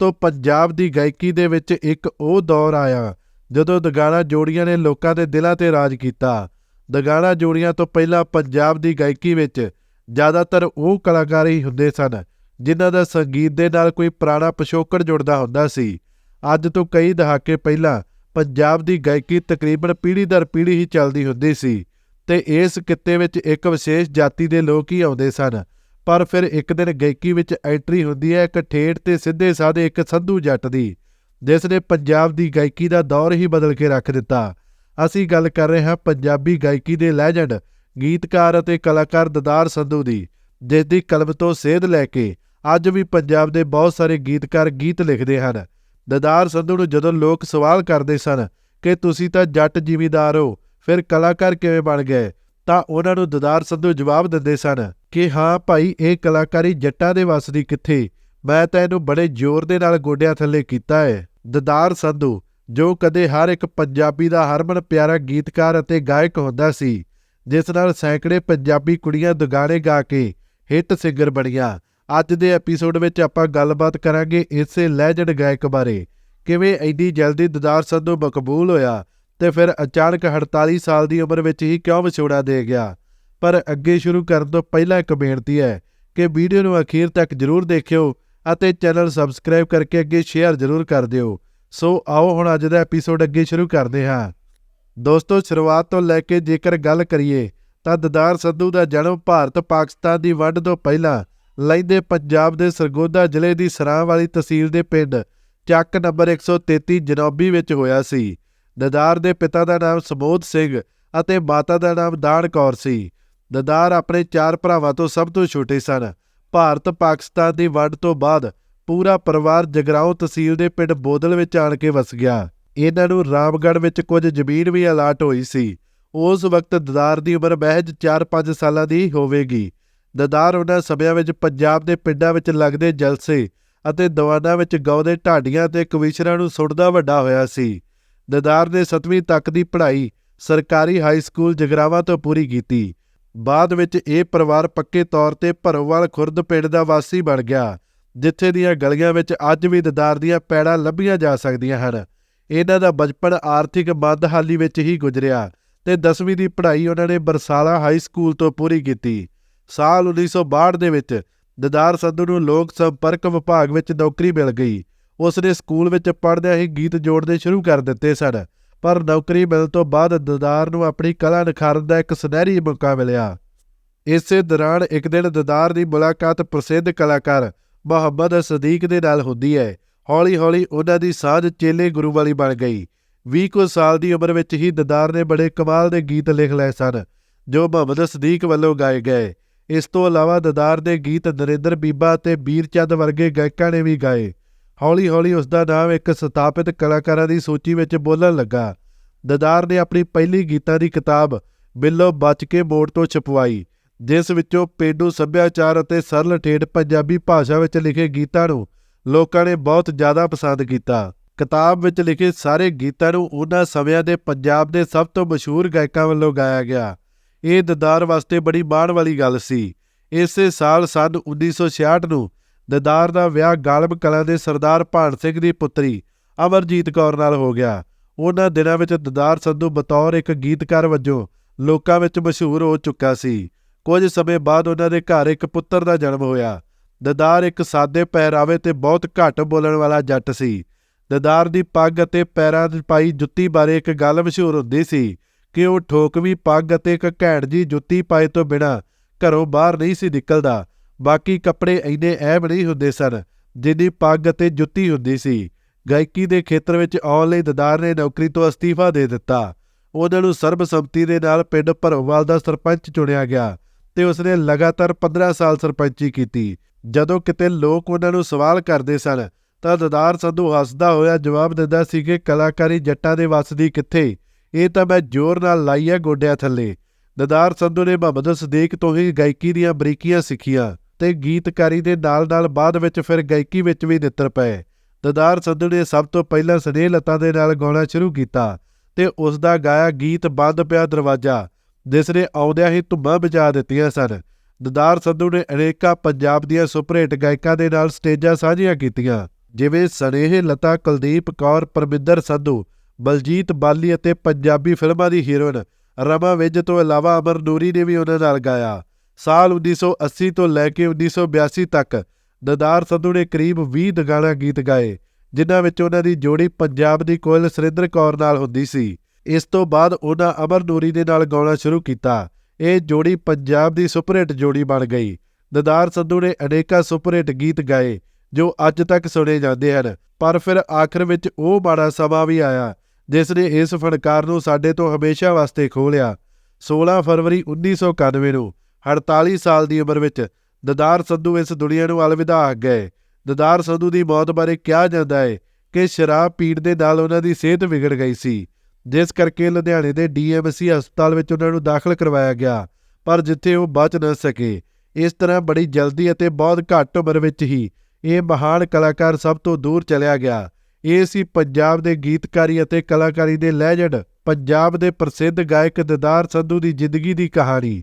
ਤੋਂ ਪੰਜਾਬ ਦੀ ਗਾਇਕੀ ਦੇ ਵਿੱਚ ਇੱਕ ਉਹ ਦੌਰ ਆਇਆ ਜਦੋਂ ਦਗਾਣਾ ਜੋੜੀਆਂ ਨੇ ਲੋਕਾਂ ਦੇ ਦਿਲਾਂ ਤੇ ਰਾਜ ਕੀਤਾ। ਦਗਾਣਾ ਜੋੜੀਆਂ ਤੋਂ ਪਹਿਲਾਂ ਪੰਜਾਬ ਦੀ ਗਾਇਕੀ ਵਿੱਚ ਜ਼ਿਆਦਾਤਰ ਉਹ ਕਲਾਕਾਰ ਹੀ ਹੁੰਦੇ ਸਨ, ਜਿਨ੍ਹਾਂ ਦਾ ਸੰਗੀਤ ਦੇ ਨਾਲ ਕੋਈ ਪੁਰਾਣਾ ਪਿਛੋਕੜ ਜੁੜਦਾ ਹੁੰਦਾ ਸੀ। ਅੱਜ ਤੋਂ ਕਈ ਦਹਾਕੇ ਪਹਿਲਾਂ ਪੰਜਾਬ ਦੀ ਗਾਇਕੀ ਤਕਰੀਬਨ ਪੀੜ੍ਹੀ ਦਰ ਪੀੜ੍ਹੀ ਹੀ ਚੱਲਦੀ ਹੁੰਦੀ ਸੀ ਤੇ ਇਸ ਕਿੱਤੇ ਵਿੱਚ ਇੱਕ ਵਿਸ਼ੇਸ਼ ਜਾਤੀ ਦੇ ਲੋਕ ਹੀ ਆਉਂਦੇ ਸਨ। ਪਰ ਫਿਰ ਇੱਕ ਦਿਨ ਗਾਇਕੀ ਵਿੱਚ ਐਂਟਰੀ ਹੁੰਦੀ ਹੈ, ਇੱਕ ਠੇਠ ਤੇ ਸਿੱਧੇ ਸਾਦੇ ਇੱਕ ਸੰਧੂ ਜੱਟ ਦੀ, ਜਿਸ ਨੇ ਪੰਜਾਬ ਦੀ ਗਾਇਕੀ ਦਾ ਦੌਰ ਹੀ ਬਦਲ ਕੇ ਰੱਖ ਦਿੱਤਾ। ਅਸੀਂ ਗੱਲ ਕਰ ਰਹੇ ਹਾਂ ਪੰਜਾਬੀ ਗਾਇਕੀ ਦੇ ਲੈਜੈਂਡ ਗੀਤਕਾਰ ਅਤੇ ਕਲਾਕਾਰ ਦਦਾਰ ਸੰਧੂ ਦੀ, ਜਿਸ ਦੀ ਕਲਮ ਤੋਂ ਸੇਧ ਲੈ ਕੇ ਅੱਜ ਵੀ ਪੰਜਾਬ ਦੇ ਬਹੁਤ ਸਾਰੇ ਗੀਤਕਾਰ ਗੀਤ ਲਿਖਦੇ ਹਨ। ਦਦਾਰ ਸੰਧੂ ਨੂੰ ਜਦੋਂ ਲੋਕ ਸਵਾਲ ਕਰਦੇ ਸਨ ਕਿ ਤੁਸੀਂ ਤਾਂ ਜੱਟ ਜ਼ਿਮੀਦਾਰ ਹੋ, ਫਿਰ ਕਲਾਕਾਰ ਕਿਵੇਂ ਬਣ ਗਏ? ਤਾਂ ਉਹਨਾਂ ਨੂੰ ਦਦਾਰ ਸੰਧੂ ਜਵਾਬ ਦਿੰਦੇ ਸਨ ਕਿ ਹਾਂ ਭਾਈ, ਇਹ ਕਲਾਕਾਰੀ ਜੱਟਾਂ ਦੇ ਵੱਸ ਦੀ ਕਿੱਥੇ? ਮੈਂ ਤਾਂ ਇਹਨੂੰ ਬੜੇ ਜ਼ੋਰ ਦੇ ਨਾਲ ਗੋਡਿਆਂ ਥੱਲੇ ਕੀਤਾ ਹੈ ਦਦਾਰ ਸੰਧੂ, ਜੋ ਕਦੇ ਹਰ ਇੱਕ ਪੰਜਾਬੀ ਦਾ ਹਰਮਨ ਪਿਆਰਾ ਗੀਤਕਾਰ ਅਤੇ ਗਾਇਕ ਹੁੰਦਾ ਸੀ, ਜਿਸ ਨਾਲ ਸੈਂਕੜੇ ਪੰਜਾਬੀ ਕੁੜੀਆਂ ਦੁਗਾਣੇ ਗਾ ਕੇ ਹਿੱਟ ਸਿੰਗਰ ਬਣੀਆਂ। ਅੱਜ ਦੇ ਐਪੀਸੋਡ ਵਿੱਚ ਆਪਾਂ ਗੱਲਬਾਤ ਕਰਾਂਗੇ ਇਸੇ ਲੈਜੈਂਡ ਗਾਇਕ ਬਾਰੇ। ਕਿਵੇਂ ਐਡੀ ਜਲਦੀ ਦਦਾਰ ਸੰਧੂ ਮਕਬੂਲ ਹੋਇਆ? ਤੇ ਫਿਰ ਅਚਾਨਕ 48 ਸਾਲ ਦੀ ਉਮਰ ਵਿੱਚ ਹੀ ਕਿਉਂ ਵਿਛੋੜਾ ਦੇ ਗਿਆ? ਪਰ ਅੱਗੇ ਸ਼ੁਰੂ ਕਰਨ ਤੋਂ ਪਹਿਲਾਂ ਇੱਕ ਬੇਨਤੀ ਹੈ ਕਿ ਵੀਡੀਓ ਨੂੰ ਅਖੀਰ ਤੱਕ ਜਰੂਰ ਦੇਖਿਓ ਅਤੇ ਚੈਨਲ ਸਬਸਕ੍ਰਾਈਬ ਕਰਕੇ ਅੱਗੇ ਸ਼ੇਅਰ ਜਰੂਰ ਕਰ ਦਿਓ। ਸੋ ਆਓ ਹੁਣ ਅੱਜ ਦਾ ਐਪੀਸੋਡ ਅੱਗੇ ਸ਼ੁਰੂ ਕਰਦੇ ਹਾਂ। ਦੋਸਤੋ, ਸ਼ੁਰੂਆਤ ਤੋਂ ਲੈ ਕੇ ਜੇਕਰ ਗੱਲ ਕਰੀਏ ਤਾਂ ਦਦਾਰ ਸੰਧੂ ਦਾ ਜਨਮ ਭਾਰਤ ਪਾਕਿਸਤਾਨ ਦੀ ਵੰਡ ਤੋਂ ਪਹਿਲਾਂ ਲੈਂਦੇ ਪੰਜਾਬ ਦੇ ਸਰਗੋਦਾ ਜ਼ਿਲ੍ਹੇ ਦੀ ਸਰਾਂ ਵਾਲੀ ਤਹਿਸੀਲ ਦੇ ਪਿੰਡ ਚੱਕ ਨੰਬਰ 133 ਜਨੌਬੀ ਵਿੱਚ ਹੋਇਆ ਸੀ। ਦਦਾਰ ਦੇ ਪਿਤਾ ਦਾ ਨਾਮ ਸਮੋਧ ਸਿੰਘ ਅਤੇ ਮਾਤਾ ਦਾ ਨਾਮ ਦਾਨ ਕੌਰ ਸੀ। ਦਦਾਰ ਆਪਣੇ ਚਾਰ ਭਰਾਵਾਂ ਤੋਂ ਸਭ ਤੋਂ ਛੋਟੇ ਸਨ। ਭਾਰਤ ਪਾਕਿਸਤਾਨ ਦੀ ਵੰਡ ਤੋਂ ਬਾਅਦ ਪੂਰਾ ਪਰਿਵਾਰ ਜਗਰਾਉਂ ਤਹਿਸੀਲ ਦੇ ਪਿੰਡ ਬੋਦਲ ਵਿੱਚ ਆਣ ਕੇ ਵਸ ਗਿਆ। ਇਹਨਾਂ ਨੂੰ ਰਾਮਗੜ੍ਹ ਵਿੱਚ ਕੁਝ ਜ਼ਮੀਨ ਵੀ ਅਲਾਟ ਹੋਈ ਸੀ। ਉਸ ਵਕਤ ਦਦਾਰ ਦੀ ਉਮਰ ਮਹਿਜ 4-5 ਸਾਲਾਂ ਦੀ ਹੋਵੇਗੀ। ਦਦਾਰ ਉਹਨਾਂ ਸਮਿਆਂ ਵਿੱਚ ਪੰਜਾਬ ਦੇ ਪਿੰਡਾਂ ਵਿੱਚ ਲੱਗਦੇ ਜਲਸੇ ਅਤੇ ਦੀਵਾਨਾਂ ਵਿੱਚ ਗਾਉਂਦੇ ਢਾਡੀਆਂ ਤੇ ਕਵੀਸ਼ਰਾਂ ਨੂੰ ਸੁਣਦਾ ਵੱਡਾ ਹੋਇਆ ਸੀ। ਦਦਾਰ ਨੇ 7ਵੀਂ ਤੱਕ ਦੀ ਪੜ੍ਹਾਈ ਸਰਕਾਰੀ ਹਾਈ ਸਕੂਲ ਜਗਰਾਵਾਂ ਤੋਂ ਪੂਰੀ ਕੀਤੀ। ਬਾਅਦ ਵਿੱਚ ਇਹ ਪਰਿਵਾਰ ਪੱਕੇ ਤੌਰ ਤੇ ਭਰੋਵਾਲ ਖੁਰਦ ਪਿੰਡ ਦਾ ਵਾਸੀ ਬਣ ਗਿਆ, ਜਿੱਥੇ ਦੀਆਂ ਗਲੀਆਂ ਵਿੱਚ ਅੱਜ ਵੀ ਦਦਾਰ ਦੀਆਂ ਪੈੜਾਂ ਲੱਭੀਆਂ ਜਾ ਸਕਦੀਆਂ ਹਨ। ਇਹਨਾਂ ਦਾ ਬਚਪਨ ਆਰਥਿਕ ਮੰਦਹਾਲੀ ਵਿੱਚ ਹੀ ਗੁਜ਼ਰਿਆ ਤੇ 10ਵੀਂ ਦੀ ਪੜ੍ਹਾਈ ਉਹਨਾਂ ਨੇ ਬਰਸਾਲਾ ਹਾਈ ਸਕੂਲ ਤੋਂ ਪੂਰੀ ਕੀਤੀ। ਸਾਲ 1962 ਦੇ ਵਿੱਚ ਦਦਾਰ ਸੰਧੂ ਨੂੰ ਲੋਕ ਸੰਪਰਕ ਵਿਭਾਗ ਵਿੱਚ ਨੌਕਰੀ ਮਿਲ ਗਈ। ਉਸ ਨੇ ਸਕੂਲ ਵਿੱਚ ਪੜ੍ਹਦਿਆਂ ਹੀ ਗੀਤ ਜੋੜਨੇ ਸ਼ੁਰੂ ਕਰ ਦਿੱਤੇ ਸਨ। ਪਰ ਨੌਕਰੀ ਮਿਲਣ ਤੋਂ ਬਾਅਦ ਦਦਾਰ ਨੂੰ ਆਪਣੀ ਕਲਾ ਨਿਖਾਰਨ ਦਾ ਇੱਕ ਸੁਨਹਿਰੀ ਮੌਕਾ ਮਿਲਿਆ। ਇਸੇ ਦੌਰਾਨ ਇੱਕ ਦਿਨ ਦਦਾਰ ਦੀ ਮੁਲਾਕਾਤ ਪ੍ਰਸਿੱਧ ਕਲਾਕਾਰ ਮੁਹੰਮਦ ਸਦੀਕ ਦੇ ਨਾਲ ਹੁੰਦੀ ਹੈ। ਹੌਲੀ-ਹੌਲੀ ਉਹਨਾਂ ਦੀ ਸਾਂਝ ਚੇਲੇ ਗੁਰੂ ਵਾਲੀ ਬਣ ਗਈ। 20 ਕੁ ਸਾਲ ਦੀ ਉਮਰ ਵਿੱਚ ਹੀ ਦਦਾਰ ਨੇ ਬੜੇ ਕਮਾਲ ਦੇ ਗੀਤ ਲਿਖ ਲਏ ਸਨ, ਜੋ ਮੁਹੰਮਦ ਸਦੀਕ ਵੱਲੋਂ ਗਾਏ ਗਏ। ਇਸ ਤੋਂ ਇਲਾਵਾ ਦਦਾਰ ਦੇ ਗੀਤ ਨਰਿੰਦਰ ਬੀਬਾ ਅਤੇ ਬੀਰਚੰਦ ਵਰਗੇ ਗਾਇਕਾਂ ਨੇ ਵੀ ਗਾਏ। ਹੌਲੀ-ਹੌਲੀ ਉਸ ਦਾ ਨਾਮ ਇੱਕ ਸਥਾਪਿਤ ਕਲਾਕਾਰਾਂ ਦੀ ਸੂਚੀ ਵਿੱਚ ਬੋਲਣ ਲੱਗਾ। ਦਦਾਰ ਨੇ ਆਪਣੀ ਪਹਿਲੀ ਗੀਤਾਂ ਦੀ ਕਿਤਾਬ ਬਿੱਲੋ ਬਚ ਕੇ ਮੋੜ ਤੋਂ ਛਪਵਾਈ, ਜਿਸ ਵਿੱਚੋਂ ਪੇਂਡੂ ਸੱਭਿਆਚਾਰ ਅਤੇ ਸਰਲ ਠੇਠ ਪੰਜਾਬੀ ਭਾਸ਼ਾ ਵਿੱਚ ਲਿਖੇ ਗੀਤਾਂ ਨੂੰ ਲੋਕਾਂ ਨੇ ਬਹੁਤ ਜ਼ਿਆਦਾ ਪਸੰਦ ਕੀਤਾ। ਕਿਤਾਬ ਵਿੱਚ ਲਿਖੇ ਸਾਰੇ ਗੀਤਾਂ ਨੂੰ ਉਹਨਾਂ ਸਮਿਆਂ ਦੇ ਪੰਜਾਬ ਦੇ ਸਭ ਤੋਂ ਮਸ਼ਹੂਰ ਗਾਇਕਾਂ ਵੱਲੋਂ ਗਾਇਆ ਗਿਆ। ਇਹ ਦਦਾਰ ਵਾਸਤੇ ਬੜੀ ਮਾਣ ਵਾਲੀ ਗੱਲ ਸੀ। ਇਸੇ ਸਾਲ ਸਨ 1966 ਨੂੰ ਦਦਾਰ ਦਾ ਵਿਆਹ ਗਾਲਬ ਕਲਾਂ ਦੇ ਸਰਦਾਰ ਭਾਨ ਸਿੰਘ ਦੀ ਪੁੱਤਰੀ ਅਮਰਜੀਤ ਕੌਰ ਨਾਲ ਹੋ ਗਿਆ। ਉਹਨਾਂ ਦਿਨਾਂ ਵਿੱਚ ਦਦਾਰ ਸੰਧੂ ਬਤੌਰ ਇੱਕ ਗੀਤਕਾਰ ਵਜੋਂ ਲੋਕਾਂ ਵਿੱਚ ਮਸ਼ਹੂਰ ਹੋ ਚੁੱਕਾ ਸੀ। ਕੁਝ ਸਮੇਂ ਬਾਅਦ ਉਹਨਾਂ ਦੇ ਘਰ ਇੱਕ ਪੁੱਤਰ ਦਾ ਜਨਮ ਹੋਇਆ। ਦਦਾਰ ਇੱਕ ਸਾਦੇ ਪਹਿਰਾਵੇ ਤੇ ਬਹੁਤ ਘੱਟ ਬੋਲਣ ਵਾਲਾ ਜੱਟ ਸੀ। ਦਦਾਰ ਦੀ ਪੱਗ ਅਤੇ ਪੈਰਾਂ 'ਤੇ ਪਾਈ ਜੁੱਤੀ ਬਾਰੇ ਇੱਕ ਗੱਲ ਮਸ਼ਹੂਰ ਹੁੰਦੀ ਸੀ ਕਿ ਉਹ ਠੋਕਵੀਂ ਪੱਗ ਅਤੇ ਇੱਕ ਘੈਂਟ ਜੀ ਜੁੱਤੀ ਪਾਏ ਤੋਂ ਬਿਨਾਂ ਘਰੋਂ ਬਾਹਰ ਨਹੀਂ ਸੀ ਨਿਕਲਦਾ। ਬਾਕੀ ਕੱਪੜੇ ਇੰਨੇ ਅਹਿਮ ਨਹੀਂ ਹੁੰਦੇ ਸਨ ਜਿੰਨੀ ਪੱਗ ਅਤੇ ਜੁੱਤੀ ਹੁੰਦੀ ਸੀ। ਗਾਇਕੀ ਦੇ ਖੇਤਰ ਵਿੱਚ ਆਉਣ ਲਈ ਦਦਾਰ ਨੇ ਨੌਕਰੀ ਤੋਂ ਅਸਤੀਫਾ ਦੇ ਦਿੱਤਾ। ਉਹਨਾਂ ਨੂੰ ਸਰਬਸੰਮਤੀ ਦੇ ਨਾਲ ਪਿੰਡ ਭਰੋਵਾਲ ਦਾ ਸਰਪੰਚ ਚੁਣਿਆ ਗਿਆ ਤੇ ਉਸਨੇ ਲਗਾਤਾਰ 15 ਸਾਲ ਸਰਪੰਚੀ ਕੀਤੀ। ਜਦੋਂ ਕਿਤੇ ਲੋਕ ਉਹਨਾਂ ਨੂੰ ਸਵਾਲ ਕਰਦੇ ਸਨ ਤਾਂ ਦਦਾਰ ਸੰਧੂ ਹੱਸਦਾ ਹੋਇਆ ਜਵਾਬ ਦਿੰਦਾ ਸੀ ਕਿ ਕਲਾਕਾਰੀ ਜੱਟਾਂ ਦੇ ਵੱਸ ਦੀ ਕਿੱਥੇ, ਇਹ ਤਾਂ ਮੈਂ ਜ਼ੋਰ ਨਾਲ ਲਾਈ ਹੈ ਗੋਡਿਆਂ ਥੱਲੇ। ਦਦਾਰ ਸੰਧੂ ਨੇ ਮੁਹੰਮਦ ਸਦੀਕ ਤੋਂ ਹੀ ਗਾਇਕੀ ਦੀਆਂ ਬਰੀਕੀਆਂ ਸਿੱਖੀਆਂ। ਤੇ ਗੀਤਕਾਰੀ ਦੇ ਨਾਲ-ਨਾਲ ਬਾਅਦ ਵਿੱਚ ਫਿਰ ਗਾਇਕੀ ਵਿੱਚ ਵੀ ਨਿੱਤਰ ਪਏ। ਦਦਾਰ ਸੰਧੂ ਨੇ ਸਭ ਤੋਂ ਪਹਿਲਾਂ ਸਨੇਹ ਲਤਾ ਦੇ ਨਾਲ ਗਾਉਣਾ ਸ਼ੁਰੂ ਕੀਤਾ ਤੇ ਉਸ ਦਾ ਗਾਇਆ ਗੀਤ ਬੰਦ ਪਿਆ ਦਰਵਾਜ਼ਾ, ਜਿਸ ਨੇ ਆਉਂਦਿਆਂ ਹੀ ਧੁੰਮਾਂ ਬਜਾ ਦਿੱਤੀਆਂ ਸਨ। ਦਦਾਰ ਸੰਧੂ ਨੇ ਅਨੇਕਾਂ ਪੰਜਾਬ ਦੀਆਂ ਸੁਪਰਹਿਟ ਗਾਇਕਾਂ ਦੇ ਨਾਲ ਸਟੇਜਾਂ ਸਾਂਝੀਆਂ ਕੀਤੀਆਂ, ਜਿਵੇਂ ਸਨੇਹ ਲਤਾ ਕੁਲਦੀਪ ਕੌਰ, ਪਰਮਿੰਦਰ ਸੰਧੂ, ਬਲਜੀਤ ਬਾਲੀ ਅਤੇ ਪੰਜਾਬੀ ਫਿਲਮਾਂ ਦੀ ਹੀਰੋਇਨ ਰਮਾ ਵਿਜ ਤੋਂ ਇਲਾਵਾ ਅਮਰ ਨੂਰੀ ਨੇ ਵੀ ਉਹਨਾਂ ਨਾਲ ਗਾਇਆ। ਸਾਲ 1980 ਤੋਂ ਲੈ ਕੇ 1982 ਤੱਕ ਦਦਾਰ ਸੰਧੂ ਨੇ ਕਰੀਬ 20 ਦਗਾਣਾ ਗੀਤ ਗਾਏ, ਜਿਨ੍ਹਾਂ ਵਿੱਚ ਉਹਨਾਂ ਦੀ ਜੋੜੀ ਪੰਜਾਬ ਦੀ ਕੋਇਲ ਸੁਰਿੰਦਰ ਕੌਰ ਨਾਲ ਹੁੰਦੀ ਸੀ। ਇਸ ਤੋਂ ਬਾਅਦ ਉਹਨਾਂ ਅਮਰ ਨੂਰੀ ਦੇ ਨਾਲ ਗਾਉਣਾ ਸ਼ੁਰੂ ਕੀਤਾ। ਇਹ ਜੋੜੀ ਪੰਜਾਬ ਦੀ ਸੁਪਰਹਿਟ ਜੋੜੀ ਬਣ ਗਈ। ਦਦਾਰ ਸੰਧੂ ਨੇ ਅਨੇਕਾਂ ਸੁਪਰਹਿਟ ਗੀਤ ਗਾਏ, ਜੋ ਅੱਜ ਤੱਕ ਸੁਣੇ ਜਾਂਦੇ ਹਨ, ਪਰ ਫਿਰ ਆਖਰ ਵਿੱਚ ਉਹ ਮਾੜਾ ਸਮਾਂ ਵੀ ਆਇਆ, ਜਿਸ ਨੇ ਇਸ ਫਨਕਾਰ ਨੂੰ ਸਾਡੇ ਤੋਂ ਹਮੇਸ਼ਾ ਵਾਸਤੇ ਖੋਹ ਲਿਆ। 16 ਫਰਵਰੀ 1991 ਨੂੰ 48 ਸਾਲ ਦੀ ਉਮਰ ਵਿੱਚ ਦਦਾਰ ਸੰਧੂ ਇਸ ਦੁਨੀਆ ਨੂੰ ਅਲਵਿਦਾ ਆ ਗਏ। ਦਦਾਰ ਸੰਧੂ ਦੀ ਮੌਤ ਬਾਰੇ ਕਿਹਾ ਜਾਂਦਾ ਹੈ ਕਿ ਸ਼ਰਾਬ ਪੀਣ ਦੇ ਨਾਲ ਉਹਨਾਂ ਦੀ ਸਿਹਤ ਵਿਗੜ ਗਈ ਸੀ। ਜਿਸ ਕਰਕੇ ਲੁਧਿਆਣੇ ਦੇ ਡੀਐਮਸੀ ਹਸਪਤਾਲ ਵਿੱਚ ਉਹਨਾਂ ਨੂੰ ਦਾਖਲ ਕਰਵਾਇਆ ਗਿਆ, ਪਰ ਜਿੱਥੇ ਉਹ ਬਚ ਨਾ ਸਕੇ, ਇਸ ਤਰ੍ਹਾਂ ਬੜੀ ਜਲਦੀ ਅਤੇ ਬਹੁਤ ਘੱਟ ਉਮਰ ਵਿੱਚ ਹੀ ਇਹ ਮਹਾਨ ਕਲਾਕਾਰ ਸਭ ਤੋਂ ਦੂਰ ਚਲਿਆ ਗਿਆ। ਇਹ ਸੀ ਪੰਜਾਬ ਦੇ ਗੀਤਕਾਰੀ ਅਤੇ ਕਲਾਕਾਰੀ ਦੇ ਲੈਜੈਂਡ, ਪੰਜਾਬ ਦੇ ਪ੍ਰਸਿੱਧ ਗਾਇਕ ਦਦਾਰ ਸੰਧੂ ਦੀ ਜ਼ਿੰਦਗੀ ਦੀ ਕਹਾਣੀ।